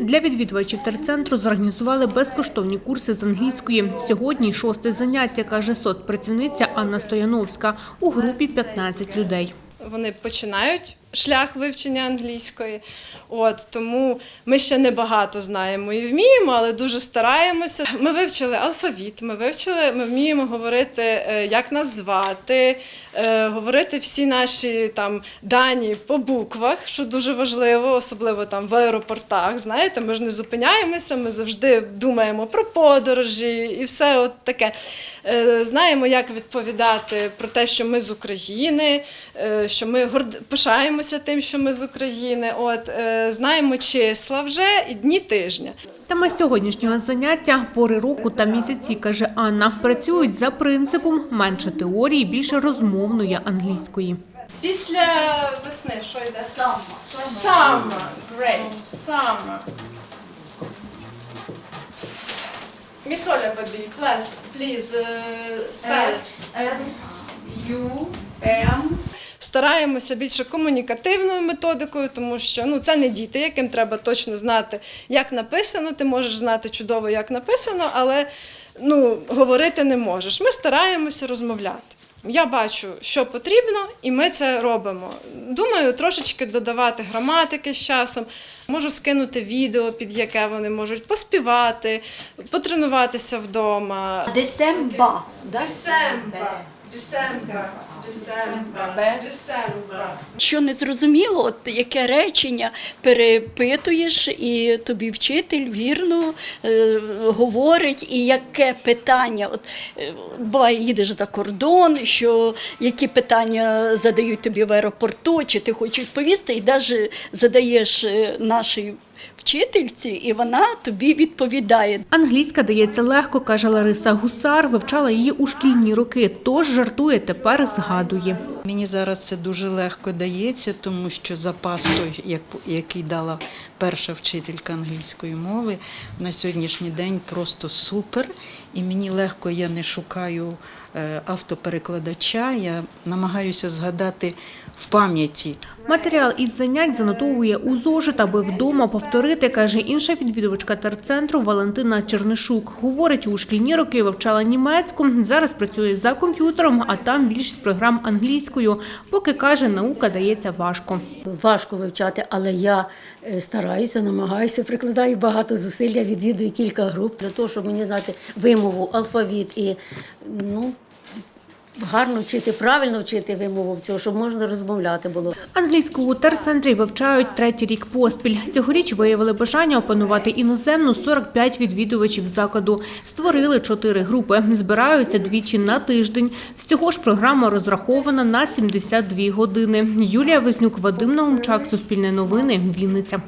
Для відвідувачів терцентру зорганізували безкоштовні курси з англійської. Сьогодні шосте заняття, каже соцпрацівниця Анна Стояновська. У групі 15 людей. Вони починають шлях вивчення англійської. От тому ми ще не багато знаємо і вміємо, але дуже стараємося. Ми вивчили алфавіт, ми вивчили, ми вміємо говорити, е, як нас звати, е, говорити всі наші там дані по буквах, що дуже важливо, особливо там в аеропортах. Знаєте, ми ж не зупиняємося, ми завжди думаємо про подорожі і все от таке. Е, Знаємо, як відповідати про те, що ми з України, що ми горд... пишаємося тим, що ми з України. От е, знаємо числа вже і дні тижня. Тема сьогоднішнього заняття пори року та місяці, каже Анна. Працюють за принципом менше теорії, більше розмовної англійської. Після весни що йде? Summer. Summer. Great. Summer. Місоля бабі, please, please, uh, spell. S U M Стараємося більше комунікативною методикою, тому що ну це не діти, яким треба точно знати, як написано. Ти можеш знати чудово, як написано, але ну говорити не можеш. Ми стараємося розмовляти. Я бачу, що потрібно, і ми це робимо. Думаю, трошечки додавати граматики з часом. Можу скинути відео, під яке вони можуть поспівати, потренуватися вдома. December. да? Десембр, Десембр, Десембр, Десембр. Що не зрозуміло, от яке речення перепитуєш, і тобі вчитель вірно е, говорить, і яке питання. От, е, буває, їдеш за кордон, що які питання задають тобі в аеропорту, чи ти хочеш відповісти, і навіть задаєш е, нашій вчительці, і вона тобі відповідає. Англійська дається легко, каже Лариса Гусар. Вивчала її у шкільні роки, тож жартує, тепер згадує. Мені зараз це дуже легко дається, тому що запас той, як- який дала перша вчителька англійської мови, на сьогоднішній день просто супер. І мені легко, я не шукаю е, автоперекладача, я намагаюся згадати в пам'яті Матеріал із занять занотовує у зошит, аби вдома повторити, каже інша відвідувачка терцентру Валентина Чернишук. Говорить, у шкільні роки вивчала німецьку, зараз працює за комп'ютером, а там більшість програм англійською. Поки каже, наука дається важко. Важко вивчати, але я е, стараюся, намагаюся, прикладаю багато зусиль, я відвідую кілька груп для того, щоб мені знати вимову, алфавіт і ну, гарно вчити, правильно вчити вимову цього, щоб можна розмовляти було. Англійську у терцентрі вивчають третій рік поспіль. Цьогоріч виявили бажання опанувати іноземну 45 відвідувачів закладу. Створили чотири групи. Збираються двічі на тиждень. Всього ж програма розрахована на 72 години. Юлія Вознюк, Вадим Наумчак, Суспільне новини, Вінниця.